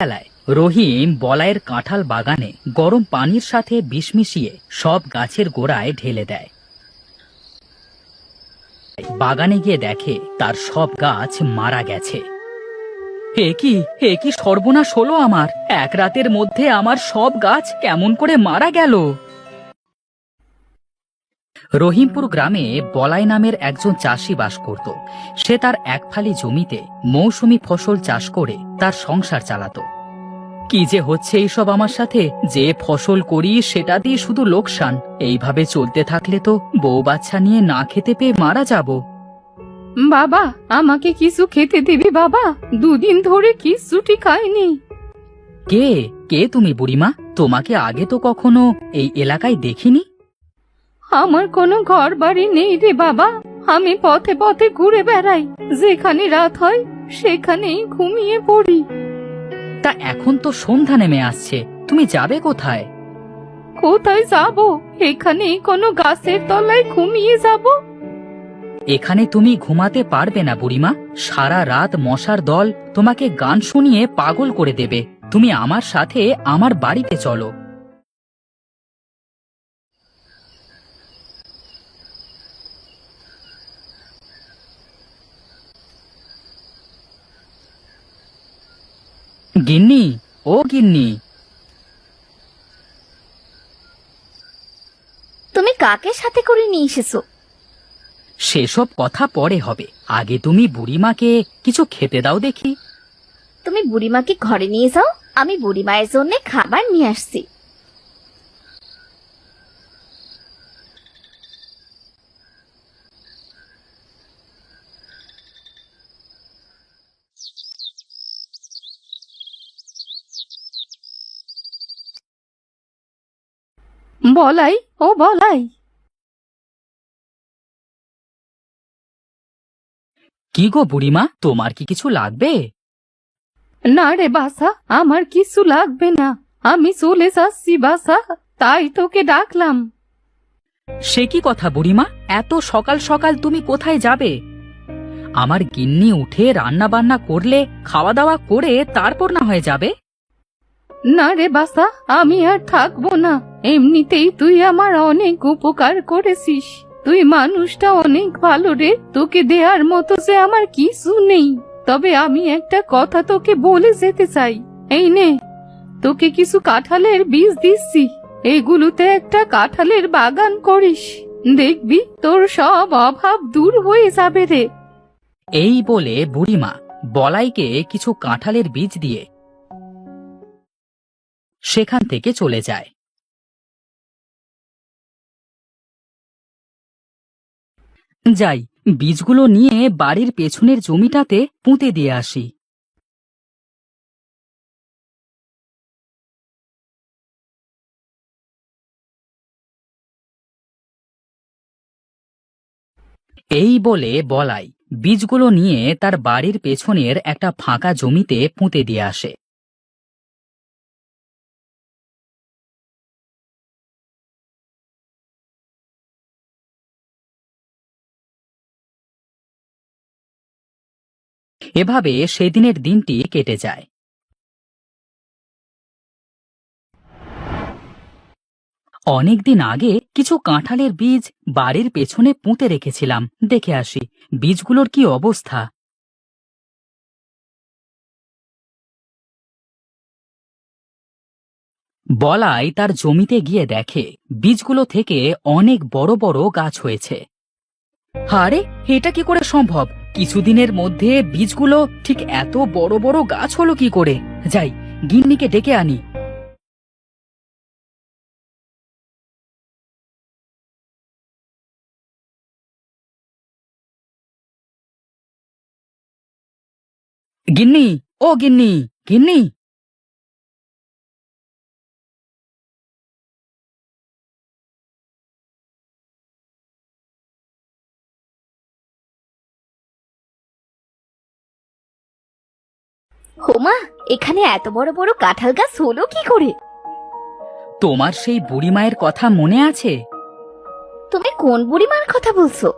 বেলায় রহিম বলায়ের কাঁঠাল বাগানে গরম পানির সাথে বিষ মিশিয়ে সব গাছের গোড়ায় ঢেলে দেয়। বাগানে গিয়ে দেখে তার সব গাছ মারা গেছে। এ কি এ কি সর্বনাশ হলো আমার? এক রাতের মধ্যে আমার সব গাছ কেমন করে মারা গেল? রহিমপুর গ্রামে বলাই নামের একজন চাষি বাস করত। সে তার এক ফালি জমিতে মৌসুমি ফসল চাষ করে তার সংসার চালাতো। কি যে হচ্ছে এইসব আমার সাথে? যে ফসল করি সেটা দিয়ে শুধু লোকসান। এইভাবে চলতে থাকলে তো বউ বাচ্চা নিয়ে না খেতে পেয়ে মারা যাব। বাবা আমাকে কিছু খেতে দিবি বাবা? দুদিন ধরে কিচ্ছুটি খাইনি। কে? কে তুমি বুড়িমা? তোমাকে আগে তো কখনো এই এলাকায় দেখিনি? আমার কোনো ঘর বাড়ি নেই রে বাবা। আমি পথে পথে ঘুরে বেড়াই। যেখানে রাত হয় সেখানেই ঘুমিয়ে পড়ি। তা এখন তো সন্ধ্যা নেমে আসছে। তুমি যাবে কোথায়? কোথায় যাব? এখানেই কোনো গাছের তলায় ঘুমিয়ে যাব? এখানে তুমি ঘুমাতে পারবে না বুড়িমা। সারা রাত মশার দল তোমাকে গান শুনিয়ে পাগল করে দেবে। তুমি আমার সাথে আমার বাড়িতে চলো। গিন্নি ও গিন্নি। তুমি কাকে সাথে করে নিয়ে এসেছ? সেসব কথা পরে হবে। আগে তুমি বুড়িমাকে কিছু খেতে দাও দেখি। তুমি বুড়িমাকে ঘরে নিয়ে যাও আমি বুড়িমায়ের জন্য খাবার নিয়ে আসছি। বলাই ও বলাই। কি গো বুড়িমা তোমার কি কিছু লাগবে? না রে বাসা আমার কিছু লাগবে না। আমি চলে যাচ্ছি বাসা তাই তোকে ডাকলাম। সে কি কথা বুড়িমা এত সকাল সকাল তুমি কোথায় যাবে? আমার গিন্নি উঠে রান্না বান্না করলে খাওয়া দাওয়া করে তারপর না হয়ে যাবে? না রে বাসা আমি আর থাকব না। এমনিতেই তুই আমার অনেক উপকার করেছিস। তুই মানুষটা অনেক ভালো রে, তোকে দেওয়ার মতো যে আমার কিছু নেই। তবে আমি একটা কথা তোকে বলে যেতে চাই। এই নে, তোকে কিছু কাঁঠালের বীজ দিচ্ছি। এগুলোতে একটা কাঁঠালের বাগান করিস। দেখবি, তোর সব অভাব দূর হয়ে যাবে রে। এই বলে বুড়িমা, বলাইকে কিছু কাঁঠালের বীজ দিয়ে সেখান থেকে চলে যায়। যাই, বীজগুলো নিয়ে বাড়ির পেছনের জমিটাতে পুঁতে দিয়ে আসি। এই বলে বলাই, বীজগুলো নিয়ে তার বাড়ির পেছনের একটা ফাঁকা জমিতে পুঁতে দিয়ে আসে। এভাবে সেদিনের দিনটি কেটে যায়। অনেকদিন আগে কিছু কাঁঠালের বীজ বাড়ির পেছনে পুঁতে রেখেছিলাম। দেখে আসি, বীজগুলোর কি অবস্থা। বলাই তার জমিতে গিয়ে দেখে, বীজগুলো থেকে অনেক বড় বড় গাছ হয়েছে। আরে এটা কি করে সম্ভব? কিছুদিনের মধ্যে বীজগুলো ঠিক এত বড় বড় গাছ হলো কি করে? যাই, গিন্নিকে ডেকে আনি। গিন্নি, ও গিন্নি গিন্নি। হোমা এখানে এত বড় বড় কাঁঠাল গাছ হলো কি করে? তোমার সেই বুড়ি মায়ের কথা মনে আছে? তুমি কোন বুড়িমার কথা বলছো?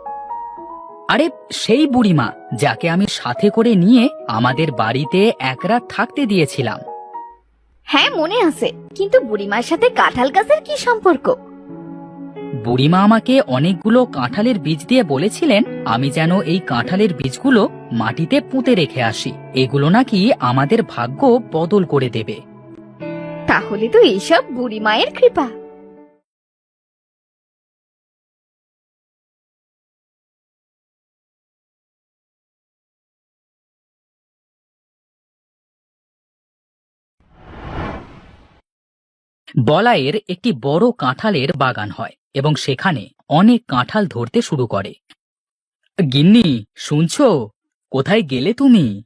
আরে সেই বুড়িমা যাকে আমি সাথে করে নিয়ে আমাদের বাড়িতে এক রাত থাকতে দিয়েছিলাম। হ্যাঁ মনে আছে। কিন্তু বুড়িমার সাথে কাঁঠাল গাছের কি সম্পর্ক? বুড়িমা আমাকে অনেকগুলো কাঁঠালের বীজ দিয়ে বলেছিলেন আমি যেন এই কাঁঠালের বীজগুলো মাটিতে পুঁতে রেখে আসি। এগুলো নাকি আমাদের ভাগ্য বদল করে দেবে। তাহলে তো এইসব বুড়ি মায়ের কৃপা। বলাইয়ের একটি বড় কাঁঠালের বাগান হয়। এবং সেখানে অনেক কাঁঠাল ধরতে শুরু করে। গিন্নি শুনছ? কোথায় গেলে তুমি?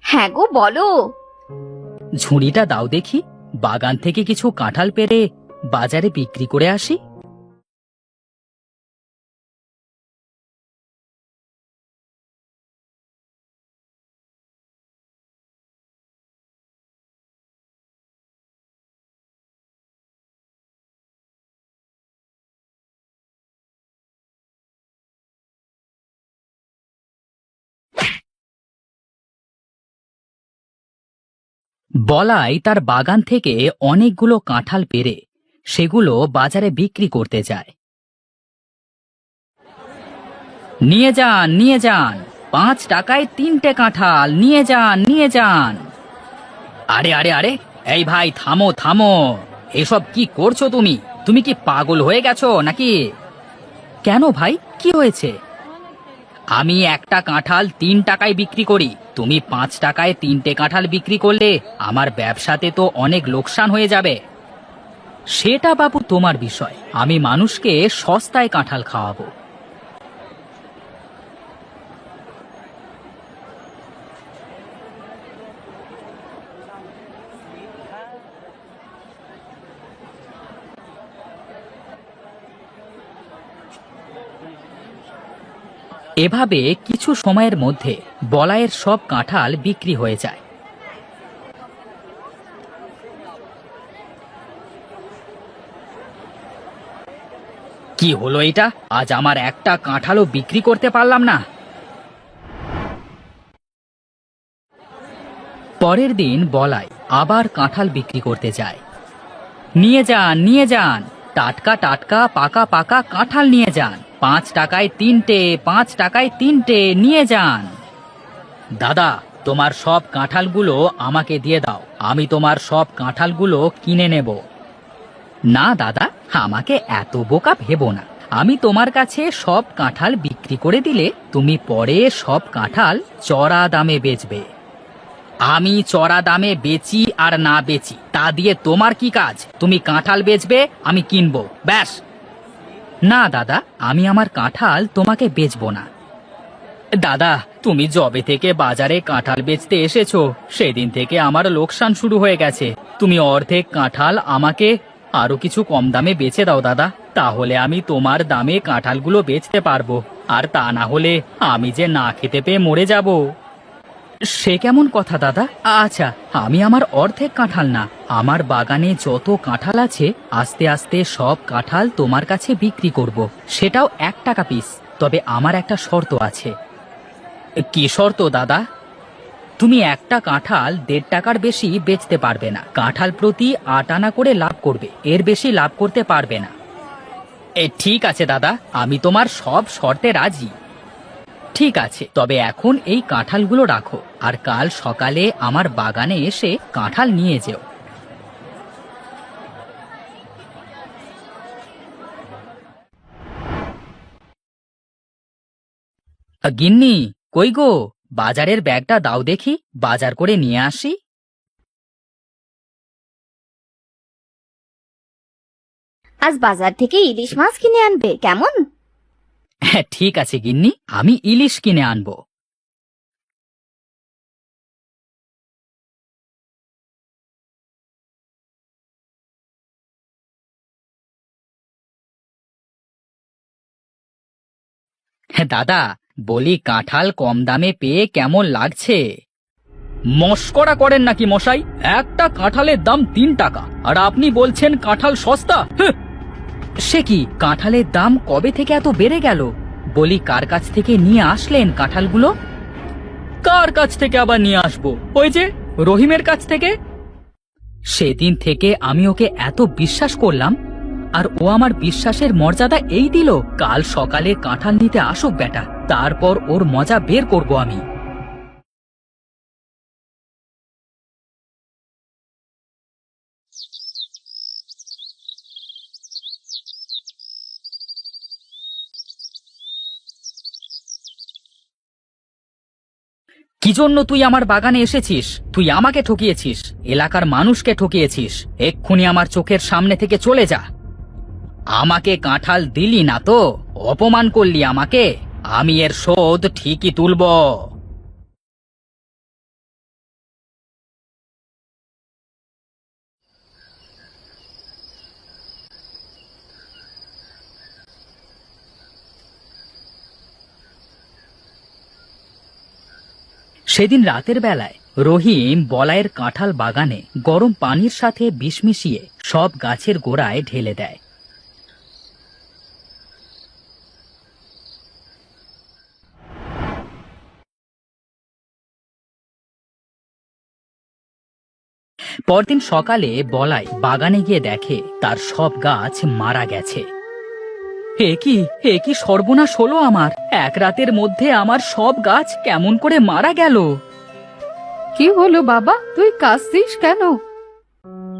হ্যাঁ গো বলো। ঝুড়িটা দাও দেখি। বাগান থেকে কিছু কাঁঠাল পেরে বাজারে বিক্রি করে আসি। বলাই তার বাগান থেকে অনেকগুলো কাঁঠাল পেরে সেগুলো বাজারে বিক্রি করতে যায়। নিয়ে যান নিয়ে যান। পাঁচ টাকায় তিনটে কাঁঠাল। নিয়ে যান নিয়ে যান। আরে আরে আরে, এই ভাই, থামো থামো। এসব কি করছ তুমি? তুমি কি পাগল হয়ে গেছো নাকি? কেন ভাই? কি হয়েছে? আমি একটা কাঁঠাল তিন টাকায় বিক্রি করি। তুমি পাঁচ টাকায় তিনটে কাঁঠাল বিক্রি করলে আমার ব্যবসাতে তো অনেক লোকসান হয়ে যাবে। সেটা বাবু তোমার বিষয়। আমি মানুষকে সস্তায় কাঁঠাল খাওয়াবো। এভাবে কিছু সময়ের মধ্যে বলায়ের সব কাঁঠাল বিক্রি হয়ে যায়। কি হলো এটা? আজ আমার একটা কাঁঠালও বিক্রি করতে পারলাম না। পরের দিন বলাই আবার কাঁঠাল বিক্রি করতে যায়। নিয়ে যান নিয়ে যান। টাটকা টাটকা, পাকা পাকা কাঁঠাল নিয়ে যান। পাঁচ টাকায় তিনটে, পাঁচ টাকায় তিনটে, নিয়ে যান। দাদা, তোমার সব কাঁঠালগুলো আমাকে দিয়ে দাও। আমি তোমার সব কাঁঠালগুলো কিনে নেব। না, দাদা, আমাকে এত বোকা ভেবো না। আমি তোমার কাছে সব কাঁঠাল বিক্রি করে দিলে তুমি পরে সব কাঁঠাল চড়া দামে বেচবে। আমি চড়া দামে বেচি আর না বেচি, তা দিয়ে তোমার কি কাজ? তুমি কাঁঠাল বেচবে, আমি কিনবো। ব্যাস। না, দাদা, আমি আমার কাঁঠাল তোমাকে বেচবো না। দাদা, তুমি জবে থেকে বাজারে কাঁঠাল বেচতে এসেছ, সেদিন থেকে আমার লোকসান শুরু হয়ে গেছে। তুমি অর্ধেক কাঁঠাল আমাকে আরও কিছু কম দামে বেচে দাও, দাদা। তাহলে আমি তোমার দামে কাঁঠালগুলো বেচতে পারব। আর তা না হলে আমি যে না খেতে পেয়ে মরে যাব। সে কেমন কথা, দাদা? আচ্ছা আমি আমার অর্ধেক কাঁঠাল না। আমার বাগানে যত কাঁঠাল আছে, আস্তে আস্তে সব কাঁঠাল তোমার কাছে বিক্রি করব। সেটাও এক টাকা পিস তবে আমার একটা শর্ত আছে। কি শর্ত, দাদা? তুমি একটা কাঁঠাল দেড় টাকার বেশি বেচতে পারবে না। কাঁঠাল প্রতি আট আনা করে লাভ করবে, এর বেশি লাভ করতে পারবে না। এ, ঠিক আছে, দাদা, আমি তোমার সব শর্তে রাজি। ঠিক আছে, তবে এখন এই কাঁঠালগুলো রাখো, আর কাল সকালে আমার বাগানে এসে কাঁঠাল নিয়ে যেও। গিন্নি, কই গো? বাজারের ব্যাগটা দাও দেখি, বাজার করে নিয়ে আসি। আজ বাজার থেকে ইলিশ মাছ কিনে আনবে, কেমন? হ্যাঁ ঠিক আছে গিন্নি, আমি ইলিশ কিনে আনব। হ্যাঁ দাদা, বলি কাঁঠাল কম দামে পেয়ে কেমন লাগছে? মস্করা করেন নাকি মশাই? একটা কাঁঠালের দাম তিন টাকা, আর আপনি বলছেন কাঁঠাল সস্তা? সে কি কাঁঠালের দাম কবে থেকে এত বেড়ে গেল? বলি, কার কাছ থেকে নিয়ে আসলেন কাঁঠালগুলো? কার কাছ থেকে আবার নিয়ে আসব? ওই যে, রহিমের কাছ থেকে? সেদিন থেকে আমি ওকে এত বিশ্বাস করলাম, আর ও আমার বিশ্বাসের মর্যাদা এই দিল। কাল সকালে কাঁঠাল নিতে আসুক বেটা, তারপর ওর মজা বের করব আমি। কি জন্য তুই আমার বাগানে এসেছিস? তুই আমাকে ঠকিয়েছিস, এলাকার মানুষকে ঠকিয়েছিস। এক্ষুনি আমার চোখের সামনে থেকে চলে যা। আমাকে কাঁঠাল দিলি না তো? অপমান করলি আমাকে? আমি এর শোধ ঠিকই তুলব। সেদিন রাতের বেলায় রহিম বলাইয়ের কাঁঠাল বাগানে গরম পানির সাথে বিষ মিশিয়ে সব গাছের গোড়ায় ঢেলে দেয়। পরদিন সকালে বলাই বাগানে গিয়ে দেখে তার সব গাছ মারা গেছে। হে কি হে কি সর্বনাশ হলো আমার? এক রাতের মধ্যে আমার সব গাছ কেমন করে মারা গেল? কি হলো বাবা? তুই কাঁদছিস কেন?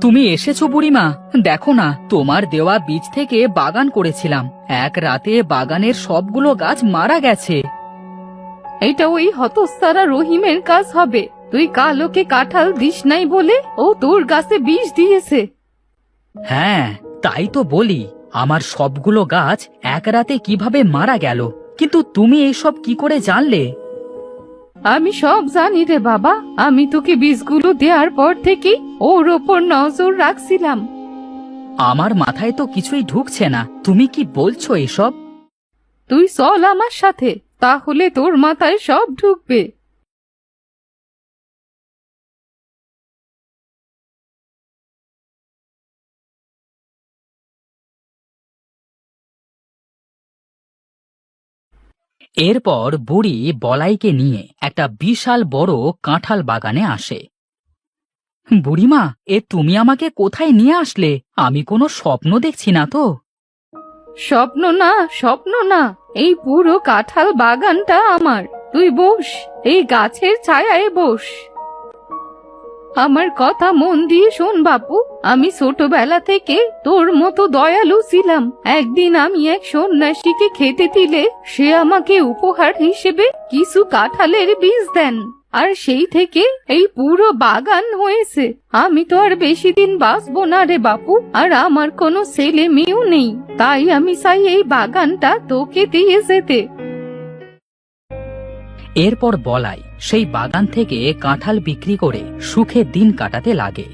তুমি এসেছ বুড়িমা। দেখো না তোমার দেওয়া বীজ থেকে বাগান করেছিলাম। এক রাতে বাগানের সবগুলো গাছ মারা গেছে। এটা ওই হতস্তারা রহিমের কাজ হবে। তুই কালোকে কাঁঠাল দিস নাই বলে ও তোর গাছে বিষ দিয়েছে। হ্যাঁ তাই তো বলি। আমার সবগুলো গাছ এক রাতে কীভাবে মারা গেল? কিন্তু তুমি এইসব কি করে জানলে? আমি সব জানি রে বাবা। আমি তোকে বীজগুলো দেওয়ার পর থেকে ওর ওপর নজর রাখছিলাম। আমার মাথায় তো কিছুই ঢুকছে না। তুমি কি বলছো এসব? তুই চল আমার সাথে তাহলে তোর মাথায় সব ঢুকবে। এরপর বুড়ি বলাইকে নিয়ে একটা বিশাল বড় কাঁঠাল বাগানে আসে। বুড়িমা, এ তুমি আমাকে কোথায় নিয়ে আসলে? আমি কোনো স্বপ্ন দেখছি না তো। স্বপ্ন না স্বপ্ন না, এই পুরো কাঁঠাল বাগানটা আমার। তুই বস, এই গাছের ছায়ায় বস। আমার কথা মন দিয়ে শোন বাপু। আমি ছোটবেলা থেকে তোর মতো দয়ালু ছিলাম। একদিন আমি এক সন্ন্যাসীকে খেতে দিলে সে আমাকে উপহার হিসেবে কিছু কাঁঠালের বীজ দেন। আর সেই থেকে এই পুরো বাগান হয়েছে। আমি তো আর বেশি দিন বাঁচবো না রে বাপু, আর আমার কোনো ছেলে মেয়েও নেই। তাই আমি চাই এই বাগানটা তোকে দিয়ে যেতে। এরপর বলাই সেই বাগান থেকে কাঁঠাল বিক্রি করে সুখে দিন কাটাতে লাগে।